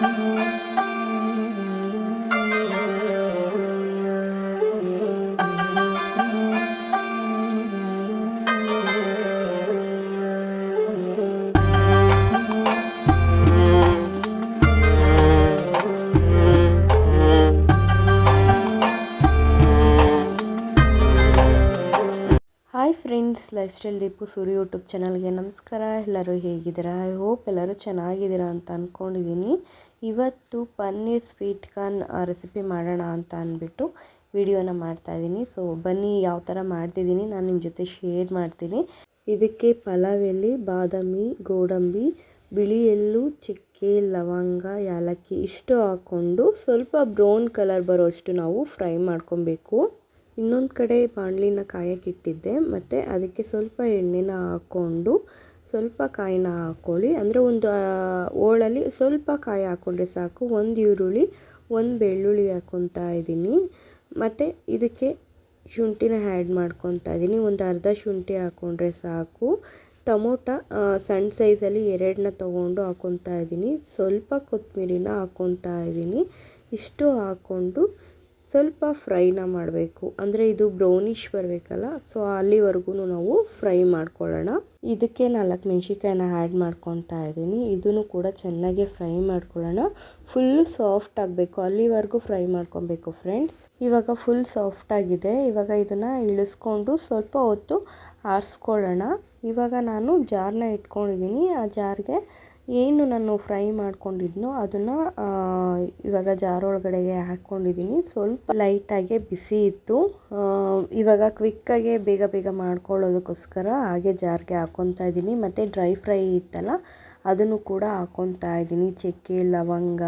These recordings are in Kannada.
Hi friends lifestyle Deepu Suri YouTube ಚಾನಲ್ಗೆ ನಮಸ್ಕಾರ. ಎಲ್ಲರೂ ಹೇಗಿದ್ದೀರಾ? ಐ ಹೋಪ್ ಎಲ್ಲರೂ ಚೆನ್ನಾಗಿದ್ದೀರಾ ಅಂತ ಅಂದ್ಕೊಂಡಿದ್ದೀನಿ ಇವತ್ತು ಪನ್ನೀರ್ ಸ್ವೀಟ್ ಕಾರ್ನ್ ರೆಸಿಪಿ ಮಾಡೋಣ ಅಂತ ಅಂದ್ಬಿಟ್ಟು ವಿಡಿಯೋನ ಮಾಡ್ತಾಯಿದ್ದೀನಿ ಸೊ ಬನ್ನಿ ಯಾವ ಥರ ಮಾಡ್ತಿದ್ದೀನಿ ನಾನು ನಿಮ್ಮ ಜೊತೆ ಶೇರ್ ಮಾಡ್ತೀನಿ. ಇದಕ್ಕೆ ಪಲಾವ್ ಎಲೆ, ಬಾದಾಮಿ, ಗೋಡಂಬಿ, ಬಿಳಿ ಎಳ್ಳು, ಚಕ್ಕೆ, ಲವಂಗ, ಯಾಲಕ್ಕಿ ಇಷ್ಟು ಹಾಕ್ಕೊಂಡು ಸ್ವಲ್ಪ ಬ್ರೌನ್ ಕಲರ್ ಬರೋಷ್ಟು ನಾವು ಫ್ರೈ ಮಾಡ್ಕೊಬೇಕು. ಇನ್ನೊಂದು ಕಡೆ ಬಾಣಲಿನ ಕಾಯಕ್ಕಿಟ್ಟಿದ್ದೆ ಮತ್ತು ಅದಕ್ಕೆ ಸ್ವಲ್ಪ ಎಣ್ಣೆನ ಹಾಕ್ಕೊಂಡು ಸ್ವಲ್ಪ ಕಾಯಿನ ಹಾಕ್ಕೊಳ್ಳಿ. ಅಂದರೆ ಒಂದು ಓಳಲ್ಲಿ ಸ್ವಲ್ಪ ಕಾಯಿ ಹಾಕ್ಕೊಂಡ್ರೆ ಸಾಕು. ಒಂದು ಈರುಳ್ಳಿ, ಒಂದು ಬೆಳ್ಳುಳ್ಳಿ ಹಾಕ್ಕೊತಾ ಇದ್ದೀನಿ. ಮತ್ತು ಇದಕ್ಕೆ ಶುಂಠಿನ ಹ್ಯಾಡ್ ಮಾಡ್ಕೊತಾ ಇದ್ದೀನಿ. ಒಂದು ಅರ್ಧ ಶುಂಠಿ ಹಾಕ್ಕೊಂಡ್ರೆ ಸಾಕು. ಟೊಮೊಟ ಸಣ್ಣ ಸೈಜಲ್ಲಿ ಎರಡನ್ನ ತೊಗೊಂಡು ಹಾಕ್ಕೊತಾ ಇದ್ದೀನಿ. ಸ್ವಲ್ಪ ಕೊತ್ತಂಬರಿನ ಹಾಕ್ಕೊತಾ ಇದ್ದೀನಿ. ಇಷ್ಟು ಹಾಕ್ಕೊಂಡು ಸ್ವಲ್ಪ ಫ್ರೈನ ಮಾಡಬೇಕು. ಅಂದರೆ ಇದು ಬ್ರೌನಿಷ್ ಬರಬೇಕಲ್ಲ, ಸೊ ಅಲ್ಲಿವರೆಗೂ ನಾವು ಫ್ರೈ ಮಾಡ್ಕೊಳ್ಳೋಣ. ಇದಕ್ಕೆ ನಾಲ್ಕು ಮೆಣಸಿಕಾಯಿನ ಆ್ಯಡ್ ಮಾಡ್ಕೊತಾ ಇದ್ದೀನಿ. ಇದನ್ನು ಕೂಡ ಚೆನ್ನಾಗಿ ಫ್ರೈ ಮಾಡ್ಕೊಳ್ಳೋಣ. ಫುಲ್ಲು ಸಾಫ್ಟ್ ಆಗಬೇಕು. ಅಲ್ಲಿವರೆಗೂ ಫ್ರೈ ಮಾಡ್ಕೊಬೇಕು ಫ್ರೆಂಡ್ಸ್. ಇವಾಗ ಫುಲ್ ಸಾಫ್ಟ್ ಆಗಿದೆ. ಇವಾಗ ಇದನ್ನು ಇಳಿಸ್ಕೊಂಡು ಸ್ವಲ್ಪ ಹೊತ್ತು ಆರಿಸ್ಕೊಳ್ಳೋಣ. ಇವಾಗ ನಾನು ಜಾರನ್ನ ಇಟ್ಕೊಂಡಿದ್ದೀನಿ. ಆ ಜಾರ್ಗೆ ಏನು ನಾನು ಫ್ರೈ ಮಾಡ್ಕೊಂಡಿದ್ನೋ ಅದನ್ನು ಇವಾಗ ಜಾರ್ ಒಳಗಡೆಗೆ ಹಾಕ್ಕೊಂಡಿದ್ದೀನಿ ಸ್ವಲ್ಪ ಲೈಟಾಗೆ ಬಿಸಿ ಇತ್ತು. ಇವಾಗ ಕ್ವಿಕ್ಕಾಗೆ ಬೇಗ ಬೇಗ ಮಾಡ್ಕೊಳ್ಳೋದಕ್ಕೋಸ್ಕರ ಹಾಗೆ ಜಾರ್ಗೆ ಹಾಕ್ಕೊತಾ ಇದ್ದೀನಿ ಮತ್ತು ಡ್ರೈ ಫ್ರೈ ಇತ್ತಲ್ಲ, ಅದನ್ನು ಕೂಡ ಹಾಕ್ಕೊತಾ ಇದ್ದೀನಿ ಚಕ್ಕೆ, ಲವಂಗ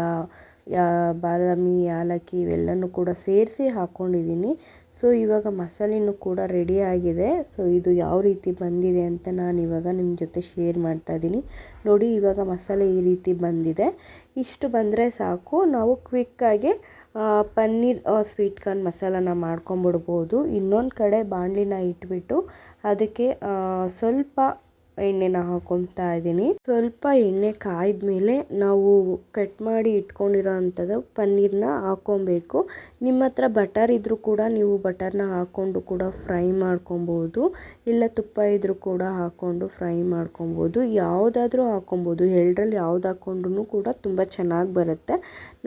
ಬಾದಾಮಿ ಏಲಕ್ಕಿ ಇವೆಲ್ಲನೂ ಕೂಡ ಸೇರಿಸಿ ಹಾಕ್ಕೊಂಡಿದ್ದೀನಿ ಸೊ, ಇವಾಗ ಮಸಾಲೆನೂ ಕೂಡ ರೆಡಿ ಆಗಿದೆ. ಸೊ, ಇದು ಯಾವ ರೀತಿ ಬಂದಿದೆ ಅಂತ ನಾನು ಇವಾಗ ನಿಮ್ಮ ಜೊತೆ ಶೇರ್ ಮಾಡ್ತಾ ಇದ್ದೀನಿ. ನೋಡಿ, ಇವಾಗ ಮಸಾಲೆ ಈ ರೀತಿ ಬಂದಿದೆ. ಇಷ್ಟು ಬಂದರೆ ಸಾಕು. ನಾವು ಕ್ವಿಕ್ಕಾಗಿ ಪನ್ನೀರ್ ಸ್ವೀಟ್ ಕಾರ್ನ್ ಮಸಾಲಾನ ಮಾಡ್ಕೊಂಬಿಡ್ಬೋದು. ಇನ್ನೊಂದು ಕಡೆ ಬಾಣಲಿನ ಇಟ್ಬಿಟ್ಟು ಅದಕ್ಕೆ ಸ್ವಲ್ಪ ಎಣ್ಣೆನ ಹಾಕೊತಾ ಇದ್ದೀನಿ. ಸ್ವಲ್ಪ ಎಣ್ಣೆ ಕಾಯ್ದ ಮೇಲೆ ನಾವು ಕಟ್ ಮಾಡಿ ಇಟ್ಕೊಂಡಿರೋ ಅಂಥದ್ದು ಪನ್ನೀರನ್ನ ಹಾಕೊಬೇಕು ನಿಮ್ಮ ಹತ್ರ ಬಟರ್ ಇದ್ದರೂ ಕೂಡ ನೀವು ಬಟರ್ನ ಹಾಕ್ಕೊಂಡು ಕೂಡ ಫ್ರೈ ಮಾಡ್ಕೊಬೋದು ಇಲ್ಲ ತುಪ್ಪ ಇದ್ದರೂ ಕೂಡ ಹಾಕ್ಕೊಂಡು ಫ್ರೈ ಮಾಡ್ಕೊಬೋದು ಯಾವುದಾದ್ರೂ ಹಾಕ್ಕೊಬೋದು ಎರಡರಲ್ಲಿ ಯಾವ್ದು ಹಾಕ್ಕೊಂಡ್ರೂ ಕೂಡ ತುಂಬ ಚೆನ್ನಾಗಿ ಬರುತ್ತೆ.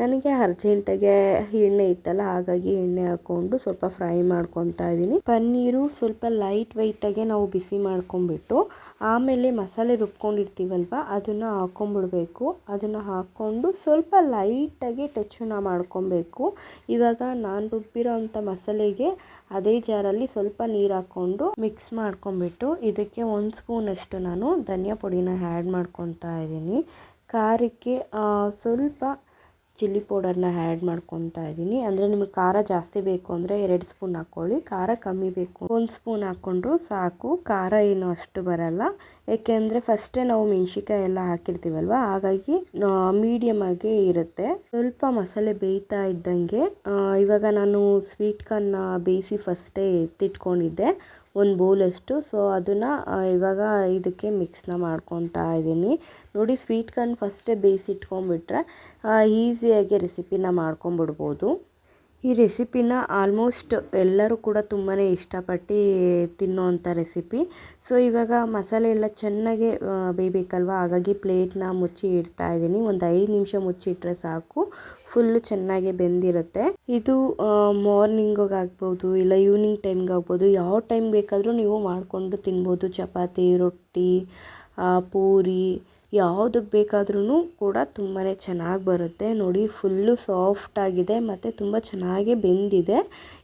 ನನಗೆ ಅರ್ಜೆಂಟಾಗೆ ಎಣ್ಣೆ ಇತ್ತಲ್ಲ, ಹಾಗಾಗಿ ಎಣ್ಣೆ ಹಾಕ್ಕೊಂಡು ಸ್ವಲ್ಪ ಫ್ರೈ ಮಾಡ್ಕೊತಾ ಇದ್ದೀನಿ. ಪನ್ನೀರು ಸ್ವಲ್ಪ ಲೈಟ್ ವೆಯ್ಟಾಗೆ ನಾವು ಬಿಸಿ ಮಾಡ್ಕೊಂಬಿಟ್ಟು ಆಮೇಲೆ ಮಸಾಲೆ ರುಬ್ಕೊಂಡಿರ್ತೀವಲ್ವ, ಅದನ್ನು ಹಾಕ್ಕೊಂಬಿಡ್ಬೇಕು. ಅದನ್ನು ಹಾಕ್ಕೊಂಡು ಸ್ವಲ್ಪ ಲೈಟಾಗಿ ಟಚ್ನ ಮಾಡ್ಕೊಬೇಕು. ಇವಾಗ ನಾನು ರುಬ್ಬಿರೋ ಅಂಥ ಮಸಾಲೆಗೆ ಅದೇ ಜಾರಲ್ಲಿ ಸ್ವಲ್ಪ ನೀರು ಹಾಕ್ಕೊಂಡು ಮಿಕ್ಸ್ ಮಾಡ್ಕೊಂಬಿಟ್ಟು ಇದಕ್ಕೆ ಒಂದು ಸ್ಪೂನಷ್ಟು ನಾನು ಧನಿಯಾ ಪುಡಿನ ಆ್ಯಡ್ ಮಾಡ್ಕೊತಾ ಇದ್ದೀನಿ. ಖಾರಕ್ಕೆ ಸ್ವಲ್ಪ ಚಿಲ್ಲಿ ಪೌಡರ್ನ ಆ್ಯಡ್ ಮಾಡ್ಕೊತಾ ಇದ್ದೀನಿ. ಅಂದರೆ ನಿಮಗೆ ಖಾರ ಜಾಸ್ತಿ ಬೇಕು ಅಂದರೆ ಎರಡು ಸ್ಪೂನ್ ಹಾಕ್ಕೊಳ್ಳಿ. ಖಾರ ಕಮ್ಮಿ ಬೇಕು. ಒಂದು ಸ್ಪೂನ್ ಹಾಕ್ಕೊಂಡ್ರು ಸಾಕು. ಖಾರ ಏನು ಅಷ್ಟು ಬರಲ್ಲ. ಏಕೆಂದರೆ ಫಸ್ಟೇ ನಾವು ಮೆಣ್ಸಿಕಾಯಿ ಎಲ್ಲ ಹಾಕಿರ್ತೀವಲ್ವ? ಹಾಗಾಗಿ ಮೀಡಿಯಮ್ ಆಗಿ ಇರುತ್ತೆ. ಸ್ವಲ್ಪ ಮಸಾಲೆ ಬೇಯ್ತಾ ಇದ್ದಂಗೆ ಇವಾಗ ನಾನು ಸ್ವೀಟ್ ಕಾರ್ನ ಬೇಯಿಸಿ ಫಸ್ಟೇ ಎತ್ತಿಟ್ಕೊಂಡಿದ್ದೆ. ಒಂದು ಬೌಲಷ್ಟು ಸೊ ಅದನ್ನು ಇವಾಗ ಇದಕ್ಕೆ ಮಿಕ್ಸ್ನ ಮಾಡ್ಕೊತಾ ಇದ್ದೀನಿ. ನೋಡಿ ಸ್ವೀಟ್ ಕಾರ್ನ್ ಫಸ್ಟೇ ಬೇಯಿಸಿಟ್ಕೊಂಡ್ಬಿಟ್ರೆ ಈಸಿಯಾಗಿ ರೆಸಿಪಿನ ಮಾಡ್ಕೊಂಬಿಡ್ಬೋದು ಈ ರೆಸಿಪಿನ ಆಲ್ಮೋಸ್ಟ್ ಎಲ್ಲರೂ ಕೂಡ ತುಂಬಾ ಇಷ್ಟಪಟ್ಟು ತಿನ್ನೋವಂಥ ರೆಸಿಪಿ. ಸೊ, ಇವಾಗ ಮಸಾಲೆ ಎಲ್ಲ ಚೆನ್ನಾಗಿ ಬೇಯಬೇಕಲ್ವ? ಹಾಗಾಗಿ ಪ್ಲೇಟ್ನ ಮುಚ್ಚಿ ಇಡ್ತಾ ಇದ್ದೀನಿ. ಒಂದು ಐದು ನಿಮಿಷ ಮುಚ್ಚಿಟ್ರೆ ಸಾಕು. ಫುಲ್ಲು ಚೆನ್ನಾಗಿ ಬೆಂದಿರುತ್ತೆ. ಇದು ಮಾರ್ನಿಂಗಿಗೆ ಆಗ್ಬೋದು ಇಲ್ಲ ಈವ್ನಿಂಗ್ ಟೈಮ್ಗೆ ಆಗ್ಬೋದು ಯಾವ ಟೈಮ್ ಬೇಕಾದರೂ ನೀವು ಮಾಡಿಕೊಂಡು ತಿನ್ಬೋದು. ಚಪಾತಿ, ರೊಟ್ಟಿ ಪೂರಿ ಯಾವುದಕ್ಕೆ ಬೇಕಾದ್ರೂ ಕೂಡ ತುಂಬಾ ಚೆನ್ನಾಗಿ ಬರುತ್ತೆ. ನೋಡಿ, ಫುಲ್ಲು ಸಾಫ್ಟಾಗಿದೆ ಮತ್ತು ತುಂಬ ಚೆನ್ನಾಗಿ ಬೆಂದಿದೆ.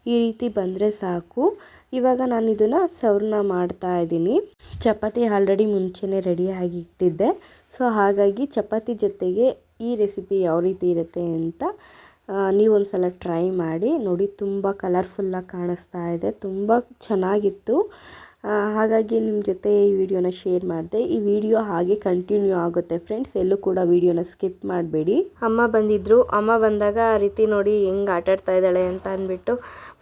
ಈ ರೀತಿ ಬಂದರೆ ಸಾಕು. ಇವಾಗ ನಾನು ಇದನ್ನು ಸರ್ವ್ನ ಮಾಡ್ತಾ ಇದ್ದೀನಿ. ಚಪಾತಿ ಆಲ್ರೆಡಿ ಮುಂಚೆನೇ ರೆಡಿಯಾಗಿ ಇಟ್ಟಿದ್ದೆ. ಸೊ, ಹಾಗಾಗಿ ಚಪಾತಿ ಜೊತೆಗೆ ಈ ರೆಸಿಪಿ ಯಾವ ರೀತಿ ಇರುತ್ತೆ ಅಂತ ನೀವೊಂದು ಸಲ ಟ್ರೈ ಮಾಡಿ ನೋಡಿ. ತುಂಬ ಕಲರ್ಫುಲ್ಲಾಗಿ ಕಾಣಿಸ್ತಾ ಇದೆ. ತುಂಬ ಚೆನ್ನಾಗಿತ್ತು. ಹಾಗಾಗಿ ನಿಮ್ಮ ಜೊತೆ ಈ ವಿಡಿಯೋನ ಶೇರ್ ಮಾಡಿದೆ. ಈ ವಿಡಿಯೋ ಹಾಗೆ ಕಂಟಿನ್ಯೂ ಆಗುತ್ತೆ ಫ್ರೆಂಡ್ಸ್ ಎಲ್ಲೂ ಕೂಡ ವಿಡಿಯೋನ ಸ್ಕಿಪ್ ಮಾಡಬೇಡಿ. ಅಮ್ಮ ಬಂದಿದ್ದರು ಅಮ್ಮ ಬಂದಾಗ ಆ ರೀತಿ ನೋಡಿ ಹೆಂಗೆ ಆಟಾಡ್ತಾ ಇದ್ದಾಳೆ ಅಂತ ಅಂದ್ಬಿಟ್ಟು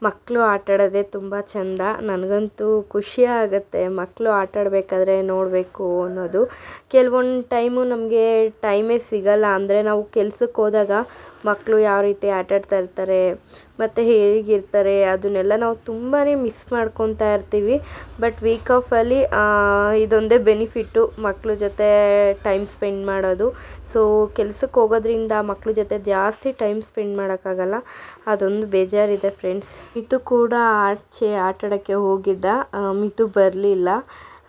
ಮಕ್ಕಳು ಆಟಾಡೋದೇ ತುಂಬ ಚೆಂದ. ನನಗಂತೂ ಖುಷಿ ಆಗುತ್ತೆ ಮಕ್ಕಳು ಆಟಾಡಬೇಕಾದ್ರೆ ನೋಡಬೇಕು ಅನ್ನೋದು. ಕೆಲವೊಂದು ಟೈಮು ನಮಗೆ ಟೈಮೇ ಸಿಗಲ್ಲ. ಅಂದರೆ ನಾವು ಕೆಲ್ಸಕ್ಕೆ ಹೋದಾಗ ಮಕ್ಕಳು ಯಾವ ರೀತಿ ಆಟಾಡ್ತಾ ಇರ್ತಾರೆ, ಮತ್ತು ಹೇಗಿರ್ತಾರೆ ಅದನ್ನೆಲ್ಲ ನಾವು ತುಂಬಾ ಮಿಸ್ ಮಾಡ್ಕೊತಾ ಇರ್ತೀವಿ. ಬಟ್ ವೀಕ್ ಆಫಲ್ಲಿ ಇದೊಂದೇ ಬೆನಿಫಿಟ್ಟು ಮಕ್ಕಳ ಜೊತೆ ಟೈಮ್ ಸ್ಪೆಂಡ್ ಮಾಡೋದು. ಸೊ ಕೆಲ್ಸಕ್ಕೆ ಹೋಗೋದ್ರಿಂದ ಮಕ್ಕಳ ಜೊತೆ ಜಾಸ್ತಿ ಟೈಮ್ ಸ್ಪೆಂಡ್ ಮಾಡೋಕ್ಕಾಗಲ್ಲ. ಅದೊಂದು ಬೇಜಾರಿದೆ ಫ್ರೆಂಡ್ಸ್ ಮಿತು ಕೂಡ ಆಚೆ ಆಟಾಡೋಕ್ಕೆ ಹೋಗಿದ್ದ. ಮಿತು ಬರಲಿಲ್ಲ.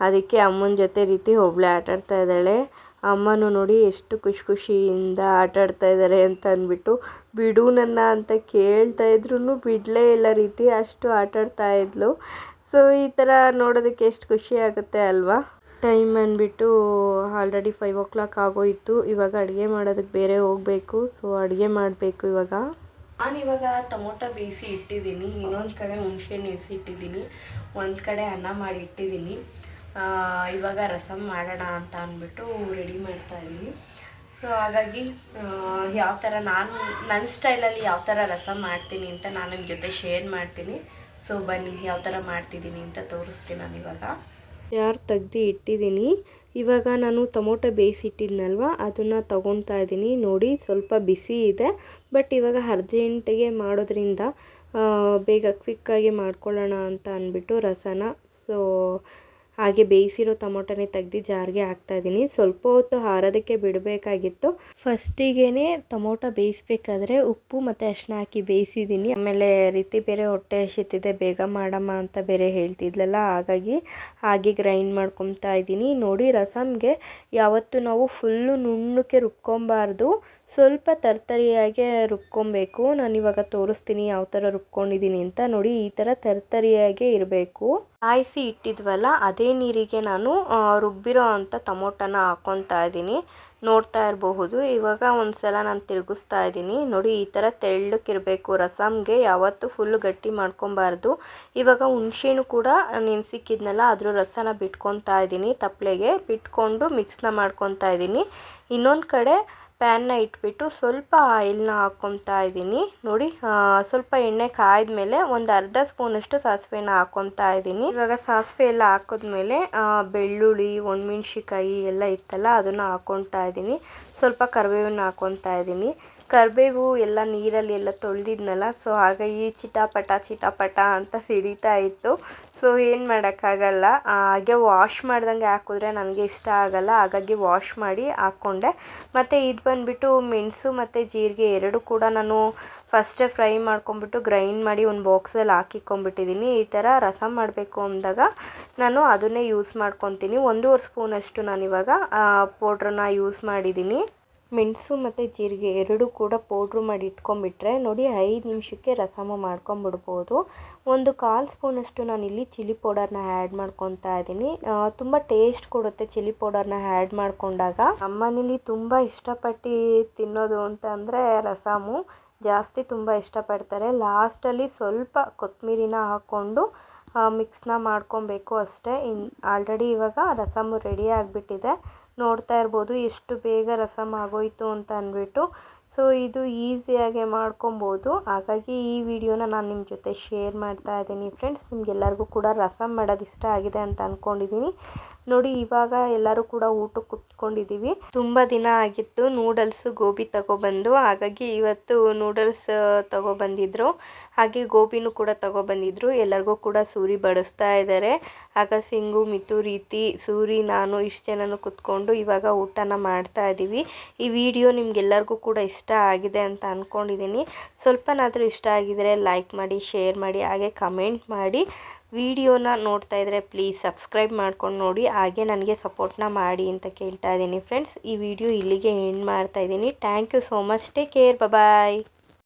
ಅದಕ್ಕೆ ಅಮ್ಮನ ಜೊತೆ ರೀತಿ ಒಬ್ಳೆ ಆಟಾಡ್ತಾ ಇದ್ದಾಳೆ. ಅಮ್ಮನೂ ನೋಡಿ ಎಷ್ಟು ಖುಷಿ ಖುಷಿಯಿಂದ ಆಟಾಡ್ತಾ ಇದ್ದಾರೆ ಅಂತ ಅಂದ್ಬಿಟ್ಟು, ಬಿಡು ನನ್ನ ಅಂತ ಕೇಳ್ತಾ ಇದ್ರೂ ಬಿಡಲೇ ಇಲ್ಲ ರೀತಿ, ಅಷ್ಟು ಆಟಾಡ್ತಾ ಇದ್ಲು. ಸೊ ಈ ಥರ ನೋಡೋದಕ್ಕೆ ಎಷ್ಟು ಖುಷಿ ಆಗುತ್ತೆ ಅಲ್ವಾ? ಟೈಮ್ ಅಂದ್ಬಿಟ್ಟು ಆಲ್ರೆಡಿ ಫೈವ್ ಓ ಕ್ಲಾಕ್ ಆಗೋಯಿತು. ಇವಾಗ ಅಡುಗೆ ಮಾಡೋದಕ್ಕೆ ಬೇರೆ ಹೋಗಬೇಕು. ಸೊ ಅಡುಗೆ ಮಾಡಬೇಕು ಇವಾಗ. ನಾನಿವಾಗ ಟೊಮೊಟೊ ಬೇಯಿಸಿ ಇಟ್ಟಿದ್ದೀನಿ, ಇನ್ನೊಂದು ಕಡೆ ಹುಣಸೆ ಇರಿಸಿ ಇಟ್ಟಿದ್ದೀನಿ, ಒಂದು ಕಡೆ ಅನ್ನ ಮಾಡಿ ಇಟ್ಟಿದ್ದೀನಿ. ಇವಾಗ ರಸಮ್ ಮಾಡೋಣ ಅಂತ ಅಂದ್ಬಿಟ್ಟು ರೆಡಿ ಮಾಡ್ತಾ ಇದ್ದೀನಿ. ಸೊ ಹಾಗಾಗಿ ಯಾವ ಥರ ನಾನು ನನ್ನ ಸ್ಟೈಲಲ್ಲಿ ಯಾವ ಥರ ರಸಮ್ ಮಾಡ್ತೀನಿ ಅಂತ ನಾನು ನಿಮ್ಮ ಜೊತೆ ಶೇರ್ ಮಾಡ್ತೀನಿ. ಸೊ ಬನ್ನಿ, ಯಾವ ಥರ ಮಾಡ್ತಿದ್ದೀನಿ ಅಂತ ತೋರಿಸ್ತೀನಿ ನಾನು ಇವಾಗ. ಯಾರು ತೆಗ್ದು ಇಟ್ಟಿದ್ದೀನಿ. ಇವಾಗ ನಾನು ಟೊಮೊಟೊ ಬೇಯಿಸಿಟ್ಟಿದ್ನಲ್ವ, ಅದನ್ನು ತೊಗೊತಾ ಇದ್ದೀನಿ. ನೋಡಿ, ಸ್ವಲ್ಪ ಬಿಸಿ ಇದೆ. ಬಟ್ ಇವಾಗ ಅರ್ಜೆಂಟಿಗೆ ಮಾಡೋದ್ರಿಂದ ಬೇಗ ಕ್ವಿಕ್ಕಾಗಿ ಮಾಡ್ಕೊಳ್ಳೋಣ ಅಂತ ಅಂದ್ಬಿಟ್ಟು ರಸನ. ಸೊ ಹಾಗೆ ಬೇಯಿಸಿರೋ ಟೊಮೊಟೊನೇ ತೆಗ್ದು ಜಾರಿಗೆ ಇದ್ದೀನಿ. ಸ್ವಲ್ಪ ಹೊತ್ತು ಹಾರೋದಕ್ಕೆ ಬಿಡಬೇಕಾಗಿತ್ತು. ಫಸ್ಟಿಗೆ ಟೊಮೊಟೊ ಬೇಯಿಸ್ಬೇಕಾದ್ರೆ ಉಪ್ಪು ಮತ್ತು ಅರಿಶಿನ ಹಾಕಿ ಬೇಯಿಸಿದ್ದೀನಿ. ಆಮೇಲೆ ರೀತಿ ಬೇರೆ ಹೊಟ್ಟೆ ಹಸಿತಿದೆ, ಬೇಗ ಮಾಡಮ್ಮ ಅಂತ ಬೇರೆ ಹೇಳ್ತಿದ್ಲಲ್ಲ, ಹಾಗಾಗಿ ಹಾಗೆ ಗ್ರೈಂಡ್ ಮಾಡ್ಕೊತಾ ಇದ್ದೀನಿ. ನೋಡಿ ರಸಮ್ಗೆ ಯಾವತ್ತು ನಾವು ಫುಲ್ಲು ನುಣ್ಣಕ್ಕೆ ರುಬ್ಕೊಬಾರ್ದು. ಸ್ವಲ್ಪ ತರ್ತರಿಯಾಗೆ ರುಬ್ಕೊಬೇಕು. ನಾನು ಇವಾಗ ತೋರಿಸ್ತೀನಿ ಯಾವ ಥರ ರುಬ್ಕೊಂಡಿದ್ದೀನಿ ಅಂತ. ನೋಡಿ ಈ ಥರ ತರ್ತರಿಯಾಗೆ ಇರಬೇಕು. ಕಾಯಿಸಿ ಇಟ್ಟಿದ್ವಲ್ಲ, ಅದೇ ನೀರಿಗೆ ನಾನು ರುಬ್ಬಿರೋ ಅಂಥ ಟೊಮೊಟೊನ ಹಾಕ್ಕೊತಾ ಇದ್ದೀನಿ. ನೋಡ್ತಾ ಇರಬಹುದು. ಇವಾಗ ಒಂದು ಸಲ ನಾನು ತಿರುಗಿಸ್ತಾ ಇದ್ದೀನಿ. ನೋಡಿ, ಈ ಥರ ತೆಳ್ಳಕ್ಕಿರಬೇಕು ರಸಮ್ಗೆ ಯಾವತ್ತೂ ಫುಲ್ಲು ಗಟ್ಟಿ ಮಾಡ್ಕೊಬಾರ್ದು ಇವಾಗ ಹುಣಸೆಹಣ್ಣು ಕೂಡ ನೆನೆಸಿಕ್ಕಿದ್ನಲ್ಲ ಅದ್ರ ರಸನ ಬಿಟ್ಕೊತಾ ಇದ್ದೀನಿ ತಪ್ಪಲೆಗೆ ಬಿಟ್ಕೊಂಡು ಮಿಕ್ಸ್ನ ಮಾಡ್ಕೊತಾ ಇದ್ದೀನಿ. ಇನ್ನೊಂದು ಕಡೆ ಪ್ಯಾನ್ನ ಇಟ್ಬಿಟ್ಟು ಸ್ವಲ್ಪ ಆಯಿಲ್ನ ಹಾಕ್ಕೊತಾ ಇದ್ದೀನಿ. ನೋಡಿ ಸ್ವಲ್ಪ ಎಣ್ಣೆ ಕಾಯ್ದ ಒಂದು ಅರ್ಧ ಸ್ಪೂನಷ್ಟು ಸಾಸಿವೆನ ಹಾಕ್ಕೊತಾ ಇದ್ದೀನಿ. ಇವಾಗ ಸಾಸಿವೆ ಎಲ್ಲ ಹಾಕಿದ್ಮೇಲೆ ಬೆಳ್ಳುಳ್ಳಿ ಒಣಮೆಣ್ಸಿಕಾಯಿ ಎಲ್ಲ ಇತ್ತಲ್ಲ, ಅದನ್ನು ಹಾಕ್ಕೊತಾ ಇದ್ದೀನಿ. ಸ್ವಲ್ಪ ಕರಿಬೇವನ್ನ ಹಾಕ್ಕೊತಾ ಇದ್ದೀನಿ. ಕರಿಬೇವು ಎಲ್ಲ ನೀರಲ್ಲಿ ಎಲ್ಲ ತೊಳೆದಿದ್ನಲ್ಲ ಸೊ ಹಾಗಾಗಿ ಚಿಟಾಪಟ ಚಿಟಾಪಟ ಅಂತ ಸಿಡಿತಾ ಇತ್ತು. ಸೊ ಏನು ಮಾಡೋಕ್ಕಾಗಲ್ಲ, ಹಾಗೆ ವಾಶ್ ಮಾಡ್ದಂಗೆ ಹಾಕಿದ್ರೆ ನನಗೆ ಇಷ್ಟ ಆಗಲ್ಲ, ಹಾಗಾಗಿ ವಾಶ್ ಮಾಡಿ ಹಾಕ್ಕೊಂಡೆ ಮತ್ತು ಇದು ಬಂದುಬಿಟ್ಟು ಮೆಣಸು ಮತ್ತು ಜೀರಿಗೆ ಎರಡು ಕೂಡ ನಾನು ಫಸ್ಟೇ ಫ್ರೈ ಮಾಡ್ಕೊಂಬಿಟ್ಟು ಗ್ರೈಂಡ್ ಮಾಡಿ ಒಂದು ಬಾಕ್ಸಲ್ಲಿ ಹಾಕಿಕೊಂಬಿಟ್ಟಿದ್ದೀನಿ ಈ ಥರ ರಸ ಮಾಡಬೇಕು ಅಂದಾಗ ನಾನು ಅದನ್ನೇ ಯೂಸ್ ಮಾಡ್ಕೊತೀನಿ. ಒಂದೂವರೆ ಸ್ಪೂನಷ್ಟು ನಾನಿವಾಗ ಪೌಡ್ರನ್ನ ಯೂಸ್ ಮಾಡಿದ್ದೀನಿ ಮೆಣಸು ಮತ್ತು ಜೀರಿಗೆ ಎರಡೂ ಕೂಡ ಪೌಡ್ರು ಮಾಡಿ ಇಟ್ಕೊಂಡ್ಬಿಟ್ರೆ ನೋಡಿ ಐದು ನಿಮಿಷಕ್ಕೆ ರಸಮ ಮಾಡ್ಕೊಂಬಿಡ್ಬೋದು ಒಂದು ಕಾಲು ಸ್ಪೂನಷ್ಟು ನಾನಿಲ್ಲಿ ಚಿಲ್ಲಿ ಪೌಡರ್ನ ಆ್ಯಡ್ ಮಾಡ್ಕೊತಾ ಇದ್ದೀನಿ. ತುಂಬ ಟೇಸ್ಟ್ ಕೊಡುತ್ತೆ ಚಿಲ್ಲಿ ಪೌಡರ್ನ ಆ್ಯಡ್ ಮಾಡಿಕೊಂಡಾಗ. ನಮ್ಮನೇಲಿ ತುಂಬ ಇಷ್ಟಪಟ್ಟು ತಿನ್ನೋದು ಅಂತ ಅಂದರೆ ರಸಮು. ಜಾಸ್ತಿ ತುಂಬ ಇಷ್ಟಪಡ್ತಾರೆ. ಲಾಸ್ಟಲ್ಲಿ ಸ್ವಲ್ಪ ಕೊತ್ತಂಬರಿನ ಹಾಕ್ಕೊಂಡು ಮಿಕ್ಸ್ನ ಮಾಡ್ಕೊಬೇಕು ಅಷ್ಟೇ. ಇನ್ ಆಲ್ರೆಡಿ ಇವಾಗ ರಸಮು ರೆಡಿ ಆಗಿಬಿಟ್ಟಿದೆ. ನೋಡ್ತಾ ಇರ್ಬೋದು, ಎಷ್ಟು ಬೇಗ ರಸಮ್ ಆಗೋಯಿತು ಅಂತ ಅಂದ್ಬಿಟ್ಟು. ಸೊ ಇದು ಈಸಿಯಾಗೆ ಮಾಡ್ಕೊಬೋದು. ಹಾಗಾಗಿ ಈ ವಿಡಿಯೋನ ನಾನು ನಿಮ್ಮ ಜೊತೆ ಶೇರ್ ಮಾಡ್ತಾ ಇದ್ದೀನಿ ಫ್ರೆಂಡ್ಸ್ ನಿಮಗೆಲ್ಲರಿಗೂ ಕೂಡ ರಸಮ್ ಮಾಡೋದು ಇಷ್ಟ ಆಗಿದೆ ಅಂತ ಅಂದ್ಕೊಂಡಿದ್ದೀನಿ ನೋಡಿ, ಇವಾಗ ಎಲ್ಲರೂ ಕೂಡ ಊಟಕ್ಕೆ ಕುತ್ಕೊಂಡಿದ್ದೀವಿ. ತುಂಬ ದಿನ ಆಗಿತ್ತು ನೂಡಲ್ಸ್ ಗೋಬಿ ತಗೊಬಂದು. ಹಾಗಾಗಿ ಇವತ್ತು ನೂಡಲ್ಸ್ ತಗೊಬಂದಿದ್ರು. ಹಾಗೆ ಗೋಬಿನೂ ಕೂಡ ತಗೊಬಂದಿದ್ರು. ಎಲ್ಲರಿಗೂ ಕೂಡ ಸೂರಿ ಬಡಿಸ್ತಾ ಇದ್ದಾರೆ. ಆಗ ಸಿಂಗು ಮಿತು ರೀತಿ, ಸೂರಿ, ನಾನು ಇಷ್ಟು ಜನನು ಕುತ್ಕೊಂಡು ಇವಾಗ ಊಟನ ಮಾಡ್ತಾ ಇದ್ದೀವಿ. ಈ ವಿಡಿಯೋ ನಿಮ್ಗೆಲ್ಲರಿಗೂ ಕೂಡ ಇಷ್ಟ ಆಗಿದೆ ಅಂತ ಅಂದ್ಕೊಂಡಿದ್ದೀನಿ ಸ್ವಲ್ಪನಾದರೂ ಇಷ್ಟ ಆಗಿದರೆ ಲೈಕ್ ಮಾಡಿ ಶೇರ್ ಮಾಡಿ, ಹಾಗೆ ಕಮೆಂಟ್ ಮಾಡಿ. ವಿಡಿಯೋನ ನೋಡ್ತಾ ಇದ್ದರೆ ಪ್ಲೀಸ್ ಸಬ್ಸ್ಕ್ರೈಬ್ ಮಾಡ್ಕೊಂಡು ನೋಡಿ. ಹಾಗೆ ನನಗೆ ಸಪೋರ್ಟ್ನ ಮಾಡಿ ಅಂತ ಕೇಳ್ತಾ ಇದ್ದೀನಿ ಫ್ರೆಂಡ್ಸ್ ಈ ವಿಡಿಯೋ ಇಲ್ಲಿಗೆ ಎಂಡ್ ಮಾಡ್ತಾ ಇದ್ದೀನಿ. Thank you so much take care bye